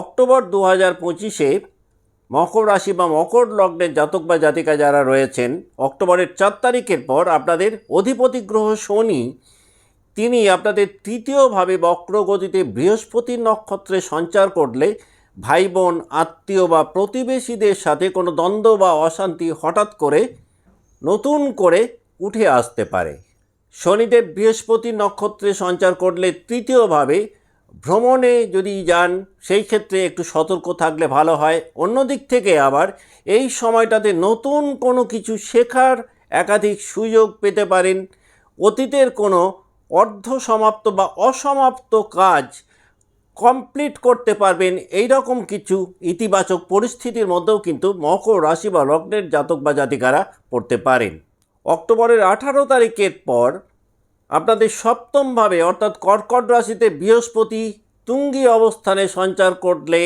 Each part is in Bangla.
অক্টোবর দু হাজার পঁচিশে মকর রাশি বা মকর লগ্নের জাতক বা জাতিকা যারা রয়েছেন, অক্টোবরের চার তারিখের পর আপনাদের অধিপতি গ্রহ শনি, তিনি আপনাদের তৃতীয়ভাবে বক্রগতিতে বৃহস্পতির নক্ষত্রে সঞ্চার করলে ভাই বোন আত্মীয় বা প্রতিবেশীদের সাথে কোনো দ্বন্দ্ব বা অশান্তি হঠাৎ করে নতুন করে উঠে আসতে পারে। শনিদেব বৃহস্পতি নক্ষত্রে সঞ্চার করলে তৃতীয়ভাবে ভ্রমণে যদি যান, সেই ক্ষেত্রে একটু সতর্ক থাকলে ভালো হয়। অন্য দিক থেকে আবার এই সময়টাতে নতুন কোনো কিছু শেখার একাধিক সুযোগ পেতে পারেন। অতীতের কোনো অর্ধ সমাপ্ত বা অসমাপ্ত কাজ কমপ্লিট করতে পারবেন। এই রকম কিছু ইতিবাচক পরিস্থিতির মধ্যেও কিন্তু মকর রাশি বা লগ্নের জাতক বা জাতিকারা পড়তে পারেন। অক্টোবরের আঠারো তারিখের পর আপনাদের সপ্তমভাবে অর্থাৎ কর্কট রাশিতে বৃহস্পতি তুঙ্গি অবস্থানে সঞ্চার করলে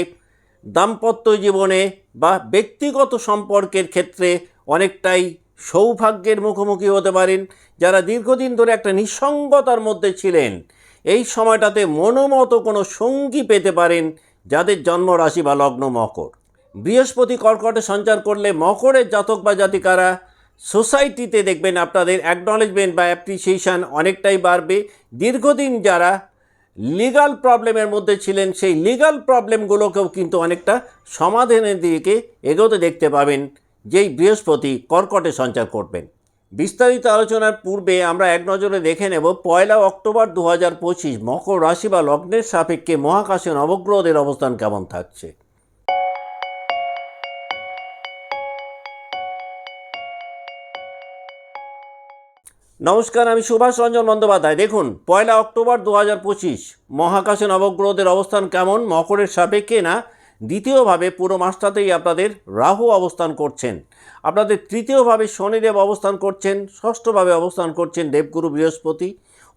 দাম্পত্য জীবনে বা ব্যক্তিগত সম্পর্কের ক্ষেত্রে অনেকটাই সৌভাগ্যের মুখোমুখি হতে পারেন। যারা দীর্ঘদিন ধরে একটা নিঃসঙ্গতার মধ্যে ছিলেন, এই সময়টাতে মনোমতো কোনো সঙ্গী পেতে পারেন যাদের জন্ম রাশি বা লগ্ন মকর। বৃহস্পতি কর্কটে সঞ্চার করলে মকরের জাতক বা জাতিকারা সোসাইটিতে দেখবেন আপনাদের অ্যাকনলেজমেন্ট বা অ্যাপ্রিসিয়েশন অনেকটাই বাড়বে। দীর্ঘদিন যারা লিগাল প্রবলেমের মধ্যে ছিলেন, সেই লিগাল প্রবলেমগুলোকেও কিন্তু অনেকটা সমাধানের দিকে এগোতে দেখতে পাবেন, যেই বৃহস্পতি কর্কটে সঞ্চার করবেন। বিস্তারিত আলোচনার পূর্বে আমরা এক নজরে দেখে নেব, পয়লা অক্টোবর দু হাজার পঁচিশ মকর রাশি বা লগ্নের সাপেক্ষে মহাকাশে নবগ্রহদের অবস্থান কেমন থাকছে। নমস্কার, আমি সুভাষ রঞ্জন বন্দ্যোপাধ্যায়। দেখুন, পয়লা অক্টোবর দু হাজার পঁচিশ, মহাকাশে নবগ্রহদের অবস্থান কেমন, মকরের সাপেক্ষে না? দ্বিতীয়ভাবে পুরো মাসটাতেই আপনাদের রাহু অবস্থান করছেন। আপনাদের তৃতীয়ভাবে শনিদেব অবস্থান করছেন, ষষ্ঠভাবে অবস্থান করছেন দেবগুরু বৃহস্পতি,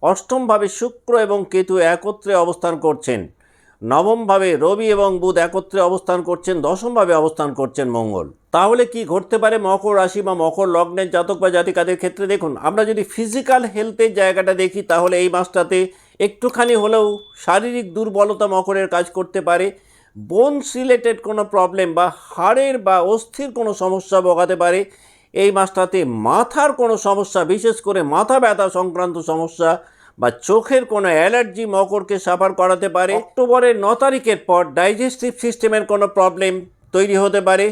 অষ্টমভাবে শুক্র এবং কেতু একত্রে অবস্থান করছেন। নবমভাবে রবি এবং বুধ একত্রে অবস্থান করছেন, দশমভাবে অবস্থান করছেন মঙ্গল। তাহলে কি ঘটতে পারে মকর রাশি বা মকর লগ্নের জাতক বা জাতিকাদের ক্ষেত্রে? দেখুন, আমরা যদি ফিজিক্যাল হেলথের জায়গাটা দেখি, তাহলে এই মাসটাতে একটুখানি হলেও শারীরিক দুর্বলতা মকরের কাজ করতে পারে। বোনস রিলেটেড কোনো প্রবলেম বা হাড়ের বা অস্থির কোনো সমস্যা ভোগাতে পারে। এই মাসটাতে মাথার কোনো সমস্যা, বিশেষ করে মাথা ব্যথা সংক্রান্ত সমস্যা বা চোখের কোনো অ্যালার্জি মকরকে সাফার করাতে পারে। অক্টোবরের ন তারিখের পর ডাইজেস্টিভ সিস্টেমের কোনো প্রবলেম তৈরি হতে পারে।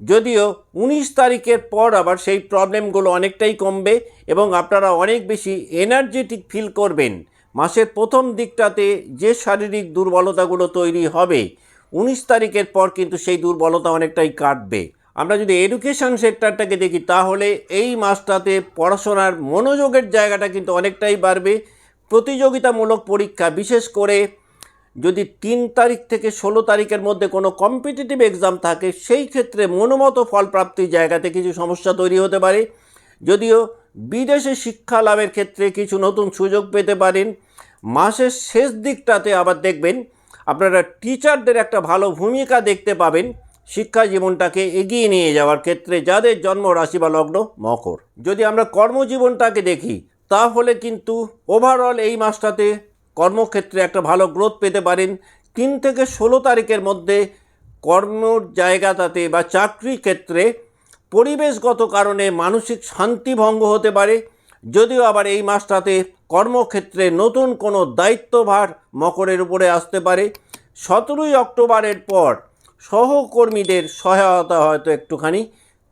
যদিও উনিশ তারিখের পর আবার সেই প্রবলেমগুলো অনেকটাই কমবে এবং আপনারা অনেক বেশি এনার্জেটিক ফিল করবেন। মাসের প্রথম দিকটাতে যে শারীরিক দুর্বলতাগুলো তৈরি হবে, উনিশ তারিখের পর কিন্তু সেই দুর্বলতা অনেকটাই কাটবে। আমরা যদি এডুকেশন সেক্টরটাকে দেখি, তাহলে এই মাসটাতে পড়াশোনার মনোযোগের জায়গাটা কিন্তু অনেকটাই বাড়বে। প্রতিযোগিতামূলক পরীক্ষা, বিশেষ করে যদি তিন তারিখ থেকে ষোলো তারিখের মধ্যে কোনো কম্পিটিটিভ এক্সাম থাকে, সেই ক্ষেত্রে মনোমতো ফল প্রাপ্তির জায়গাতে কিছু সমস্যা তৈরি হতে পারে। যদিও বিদেশে শিক্ষা লাভের ক্ষেত্রে কিছু নতুন সুযোগ পেতে পারেন। মাসের শেষ দিকটাতে আবার দেখবেন, আপনারা টিচারদের একটা ভালো ভূমিকা দেখতে পাবেন। শিক্ষা জীবনটাকে এগিয়ে নিয়ে যাওয়ার ক্ষেত্রে যাদের জন্ম রাশি বা লগ্ন মকর। যদি আমরা কর্মজীবনটাকে দেখি, তাহলে কিন্তু ওভারঅল এই মাসটাতে কর্মক্ষেত্রে একটা ভালো গ্রোথ পেতে পারেন। তিন থেকে ষোলো তারিখের মধ্যে কর্মর জায়গাটাতে বা চাকরি ক্ষেত্রে পরিবেশগত কারণে মানসিক শান্তি ভঙ্গ হতে পারে। যদিও আবার এই মাসটাতে কর্মক্ষেত্রে নতুন কোনো দায়িত্বভার মকরের উপরে আসতে পারে। সতেরোই অক্টোবরের পর সহকর্মীদের সহায়তা হয়তো একটুখানি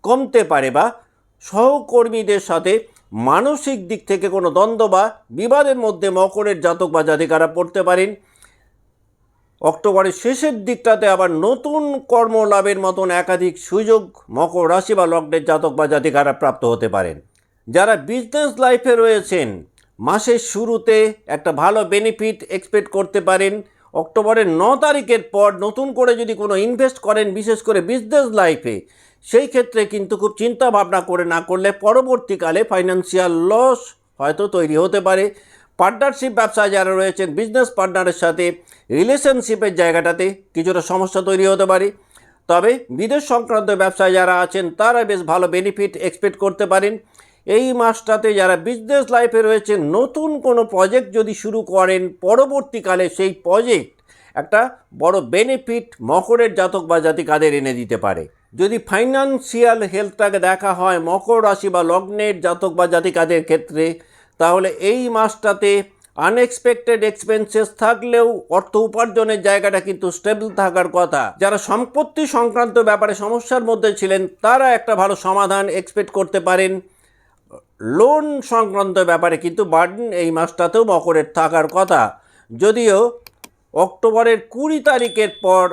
কমতে পারে বা সহকর্মীদের সাথে মানসিক দিক থেকে কোনো দ্বন্দ্ব বা বিবাদের মধ্যে মকরের জাতক বা জাতিকারা পড়তে পারেন। অক্টোবরের শেষের দিকটাতে আবার নতুন কর্মলাভের মতন একাধিক সুযোগ মকর রাশি বা লগ্নের জাতক বা জাতিকারা প্রাপ্ত হতে পারেন। যারা বিজনেস লাইফে রয়েছেন, মাসের শুরুতে একটা ভালো বেনিফিট এক্সপেক্ট করতে পারেন। অক্টোবরের ন তারিখের পর নতুন করে যদি কোনো ইনভেস্ট করেন, বিশেষ করে বিজনেস লাইফে সেই ক্ষেত্রে কিন্তু খুব চিন্তা ভাবনা করে না করলে পরবর্তীকালে ফাইন্যান্সিয়াল লস হয়তো তৈরি হতে পারে। পার্টনারশিপ ব্যবসায় যারা রয়েছেন বিজনেস পার্টনারের সাথে রিলেশনশিপের জায়গাটাতে কিছুটা সমস্যা তৈরি হতে পারে। তবে বিদেশ সংক্রান্ত ব্যবসায় যারা আছেন, তারা বেশ ভালো বেনিফিট এক্সপেক্ট করতে পারেন। এই মাসটাতে যারা বিজনেস লাইফে রয়েছে নতুন কোনো প্রজেক্ট যদি শুরু করেন, পরবর্তীকালে সেই প্রজেক্ট একটা বড় বেনিফিট মকরের জাতক বা জাতিকাদের এনে দিতে পারে। যদি ফাইন্যান্সিয়াল হেলথটাকে দেখা হয়, মকর রাশি বা লগ্নের জাতক বা জাতিকাদের ক্ষেত্রে, তাহলে এই মাসটাতে আনএক্সপেক্টেড এক্সপেন্সেস থাকলেও অর্থ উপার্জনের জায়গাটা কিন্তু স্টেবল থাকার কথা। যারা সম্পত্তি সংক্রান্ত ব্যাপারে সমস্যার মধ্যে ছিলেন, তারা একটা ভালো সমাধান এক্সপেক্ট করতে পারেন। লোন সংক্রান্ত ব্যাপারে কিন্তু বার্ডেন এই মাসটাতেও মকরের থাকার কথা। যদিও অক্টোবরের কুড়ি তারিখের পর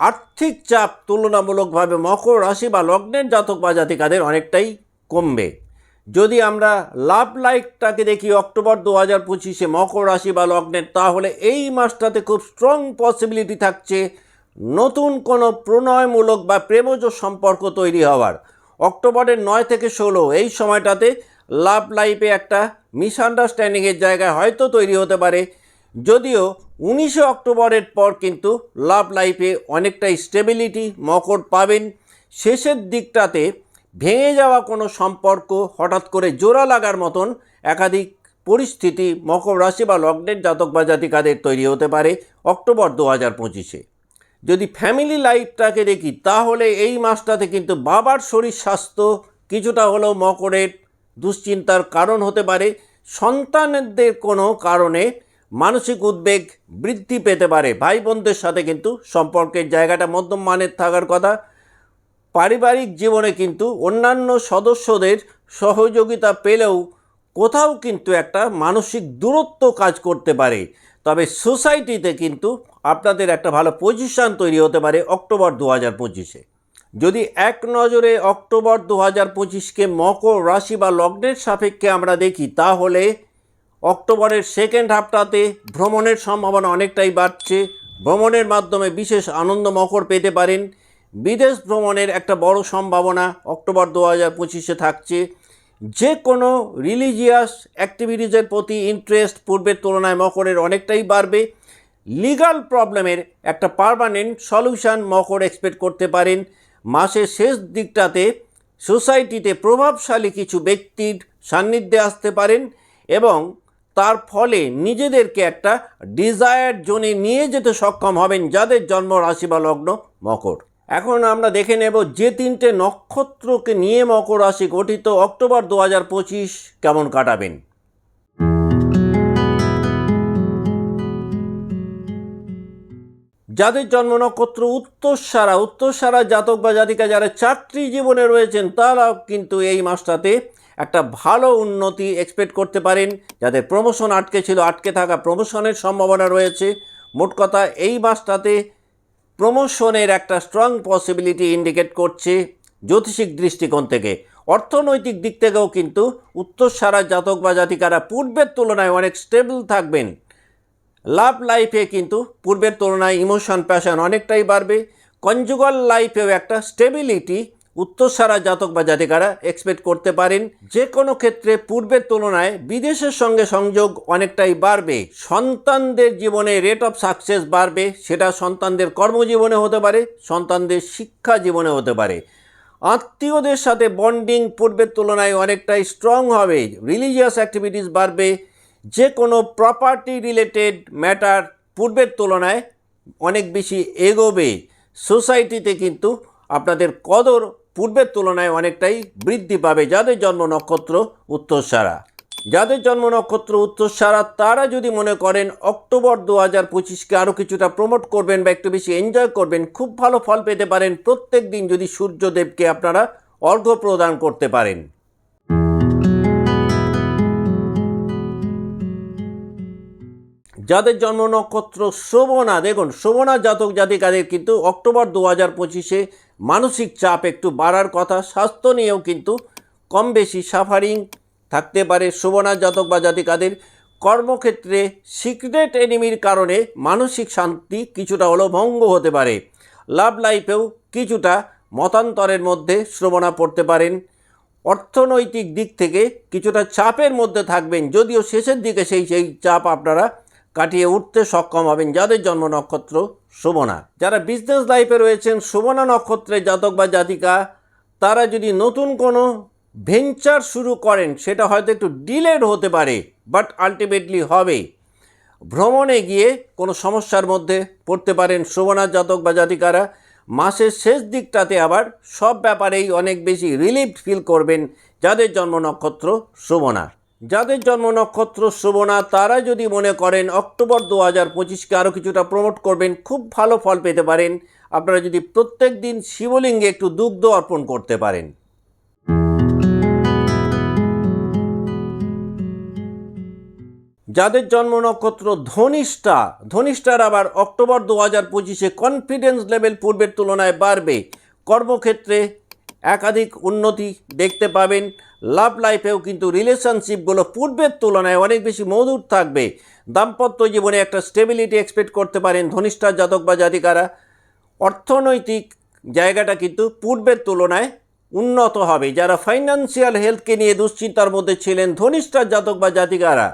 আর্থিক চাপ তুলনামূলকভাবে মকর রাশি বা লগ্নের জাতক বা জাতিকাদের অনেকটাই কমবে। যদি আমরা লাভ লাইফটাকে দেখি অক্টোবর দু হাজার পঁচিশে মকর রাশি বা লগ্নের, তাহলে এই মাসটাতে খুব স্ট্রং পসিবিলিটি থাকছে নতুন কোনো প্রণয়মূলক বা প্রেমজ সম্পর্ক তৈরি হওয়ার। অক্টোবরের নয় থেকে ষোলো, এই সময়টাতে লাভ লাইফে একটা মিসআন্ডারস্ট্যান্ডিংয়ের জায়গায় হয়তো তৈরি হতে পারে। যদিও উনিশে অক্টোবরের পর কিন্তু লাভ লাইফে অনেকটাই স্টেবিলিটি মকর পাবেন। শেষের দিকটাতে ভেঙে যাওয়া কোনো সম্পর্ক হঠাৎ করে জোড়া লাগার মতন একাধিক পরিস্থিতি মকর রাশি বা লগ্নের জাতক বা জাতিকাদের তৈরি হতে পারে অক্টোবর দু হাজার পঁচিশে। যদি ফ্যামিলি লাইফটাকে দেখি, তাহলে এই মাসটাতে কিন্তু বাবার শরীর স্বাস্থ্য কিছুটা হলেও মকরের দুশ্চিন্তার কারণ হতে পারে। সন্তানদের কোনো কারণে মানসিক উদ্বেগ বৃদ্ধি পেতে পারে। ভাই বোনদের সাথে কিন্তু সম্পর্কের জায়গাটা মধ্যম মানের থাকার কথা। পারিবারিক জীবনে কিন্তু অন্যান্য সদস্যদের সহযোগিতা পেলেও কোথাও কিন্তু একটা মানসিক দূরত্ব কাজ করতে পারে। তবে সোসাইটিতে কিন্তু আপনাদের একটা ভালো পজিশন তৈরি হতে পারে অক্টোবর দু হাজার পঁচিশে। যদি এক নজরে অক্টোবর দু হাজার পঁচিশকে মকর রাশি বা লগ্নের সাপেক্ষে আমরা দেখি, তাহলে অক্টোবরের সেকেন্ড হাফটাতে ভ্রমণের সম্ভাবনা অনেকটাই বাড়ছে। ভ্রমণের মাধ্যমে বিশেষ আনন্দ মকর পেতে পারেন। বিদেশ ভ্রমণের একটা বড় সম্ভাবনা অক্টোবর দু হাজার পঁচিশে থাকছে। যে কোনো রিলিজিয়াস অ্যাক্টিভিটিজের প্রতি ইন্টারেস্ট পূর্বের তুলনায় মকরের অনেকটাই বাড়বে। লিগাল প্রবলেমের একটা পারমানেন্ট সলিউশন মকর এক্সপেক্ট করতে পারেন। মাসের শেষ দিকটাতে সোসাইটিতে প্রভাবশালী কিছু ব্যক্তির সান্নিধ্যে আসতে পারেন এবং তার ফলে নিজেদেরকে একটা ডিজায়ার জোনে নিয়ে যেতে সক্ষম হবেন যাদের জন্ম রাশি বা লগ্ন মকর। এখন আমরা দেখে নেব যে তিনটে নক্ষত্রকে নিয়ে মকর রাশি গঠিত অক্টোবর দু হাজার পঁচিশ কেমন কাটাবেন। যাদের জন্ম নক্ষত্র উত্তরসারা উত্তরসারা জাতক বা জাতিকা যারা চাকরি জীবনে রয়েছেন, তারাও কিন্তু এই মাসটাতে একটা ভালো উন্নতি এক্সপেক্ট করতে পারেন। যাদের প্রমোশন আটকে ছিল, আটকে থাকা প্রমোশনের সম্ভাবনা রয়েছে। মোট কথা, এই মাসটাতে প্রমোশনের একটা স্ট্রং পসিবিলিটি ইন্ডিকেট করছে জ্যোতিষিক দৃষ্টিকোণ থেকে। অর্থনৈতিক দিক থেকেও কিন্তু উত্তরসারা জাতক বা জাতিকারা পূর্বের তুলনায় অনেক স্টেবল থাকবেন। লাভ লাইফে কিন্তু পূর্বের তুলনায় ইমোশন প্যাশন অনেকটাই বাড়বে। কনজুগাল লাইফেও একটা স্টেবিলিটি উত্তরসারা জাতক বা জাতিকারা এক্সপেক্ট করতে পারেন। যে কোনো ক্ষেত্রে পূর্বের তুলনায় বিদেশের সঙ্গে সংযোগ অনেকটাই বাড়বে। সন্তানদের জীবনে রেট অফ সাকসেস বাড়বে, সেটা সন্তানদের কর্মজীবনে হতে পারে, সন্তানদের শিক্ষা জীবনে হতে পারে। আত্মীয়দের সাথে বন্ডিং পূর্বের তুলনায় অনেকটাই স্ট্রং হবে। রিলিজিয়াস অ্যাক্টিভিটিস বাড়বে। যে কোনো প্রপার্টি রিলেটেড ম্যাটার পূর্বের তুলনায় অনেক বেশি এগোবে। সোসাইটিতে কিন্তু আপনাদের কদর পূর্বের তুলনায় অনেকটাই বৃদ্ধি পাবে। যাদের জন্ম নক্ষত্র উত্তরসারা। যাদের জন্ম নক্ষত্র উত্তরসারা, তারা যদি মনে করেন অক্টোবর দু হাজার পঁচিশকে আরও কিছুটা প্রমোট করবেন বা একটু বেশি এনজয় করবেন, খুব ভালো ফল পেতে পারেন। প্রত্যেক দিন যদি সূর্যদেবকে আপনারা অর্ঘ্য প্রদান করতে পারেন। যাদের জন্ম নক্ষত্র শোভনা, দেখুন, শোভনা জাতক জাতিকাদের কিন্তু অক্টোবর দু হাজার পঁচিশে মানসিক চাপ একটু বাড়ার কথা, স্বাস্থ্য নিয়েও কিন্তু কম বেশি সাফারিং থাকতে পারে শোভনা জাতক বা জাতিকাদের। কর্মক্ষেত্রে সিক্রেট এনিমির কারণে মানসিক শান্তি কিছুটা হলেও ভঙ্গ হতে পারে। লাভ লাইফেও কিছুটা মতান্তরের মধ্যে শ্রবণা পড়তে পারেন। অর্থনৈতিক দিক থেকে কিছুটা চাপের মধ্যে থাকবেন, যদিও শেষের দিকে সেই সেই চাপ আপনারা কাটিয়ে উঠতে সক্ষম হবেন যাদের জন্ম নক্ষত্র শোভনা যারা বিজনেস লাইফে রয়েছেন শোভনা নক্ষত্রের জাতক বা জাতিকা, তারা যদি নতুন কোনো ভেঞ্চার শুরু করেন, সেটা হয়তো একটু ডিলেড হতে পারে বাট আলটিমেটলি হবে। ভ্রমণে গিয়ে কোনো সমস্যার মধ্যে পড়তে পারেন শোভনার জাতক বা জাতিকারা। মাসের শেষ দিকটাতে আবার সব ব্যাপারেই অনেক বেশি রিলিফ ফিল করবেন যাদের জন্ম নক্ষত্র শোভনা যাদের জন্ম নক্ষত্র শোভনা তারা যদি মনে করেন অক্টোবর দু হাজার পঁচিশকে আরও কিছুটা প্রমোট করবেন, খুব ভালো ফল পেতে পারেন। আপনারা যদি প্রত্যেক দিন শিবলিঙ্গে একটু দুগ্ধ অর্পণ করতে পারেন। যাদের জন্ম নক্ষত্র ধনিষ্ঠা, ধনিষ্ঠার আবার অক্টোবর দু হাজার পঁচিশে কনফিডেন্স লেভেল পূর্বের তুলনায় বাড়বে। কর্মক্ষেত্রে একাধিক উন্নতি দেখতে পাবেন। লাভ লাইফেও কিন্তু রিলেশনশিপগুলো পূর্বের তুলনায় অনেক বেশি মধুর থাকবে। দাম্পত্য জীবনে একটা স্টেবিলিটি এক্সপেক্ট করতে পারেন ধনিষ্ঠার জাতক বা জাতিকারা। অর্থনৈতিক জায়গাটা কিন্তু পূর্বের তুলনায় উন্নত হবে। যারা ফাইন্যান্সিয়াল হেলথকে নিয়ে দুশ্চিন্তার মধ্যে ছিলেন ধনিষ্ঠার জাতক বা জাতিকারা,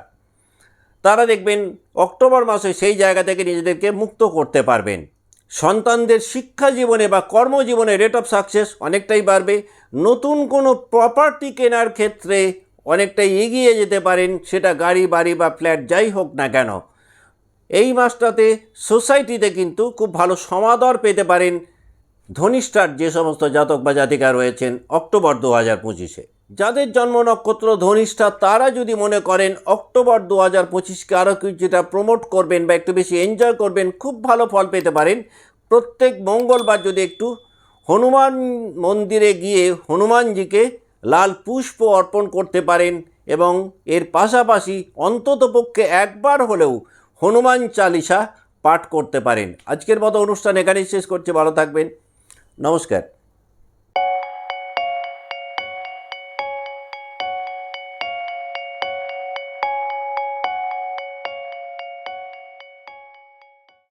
তারা দেখবেন অক্টোবর মাসে সেই জায়গা থেকে নিজেদেরকে মুক্ত করতে পারবেন। সন্তানদের শিক্ষা জীবনে বা কর্মজীবনে রেট অফ সাকসেস অনেকটাই বাড়বে। নতুন কোনো প্রপার্টি কেনার ক্ষেত্রে অনেকটাই এগিয়ে যেতে পারেন, সেটা গাড়ি, বাড়ি বা ফ্ল্যাট যাই হোক না কেন। এই মাসটাতে সোসাইটিতে কিন্তু খুব ভালো সমাদর পেতে পারেন ধনিষ্ঠার যে সমস্ত জাতক বা জাতিকা রয়েছেন অক্টোবর দু হাজার পঁচিশে। যাদের জন্ম নক্ষত্র ধনিষ্ঠা, তারা যদি মনে করেন অক্টোবর দু হাজার পঁচিশকে আরও কিছুটা প্রমোট করবেন বা একটু বেশি এনজয় করবেন, খুব ভালো ফল পেতে পারেন। প্রত্যেক মঙ্গলবার যদি একটু হনুমান মন্দিরে গিয়ে হনুমানজিকে লাল পুষ্প অর্পণ করতে পারেন এবং এর পাশাপাশি অন্ততপক্ষে একবার হলেও হনুমান চালিসা পাঠ করতে পারেন। আজকের মতো অনুষ্ঠান এখানেই শেষ করছে, ভালো থাকবেন। নমস্কার।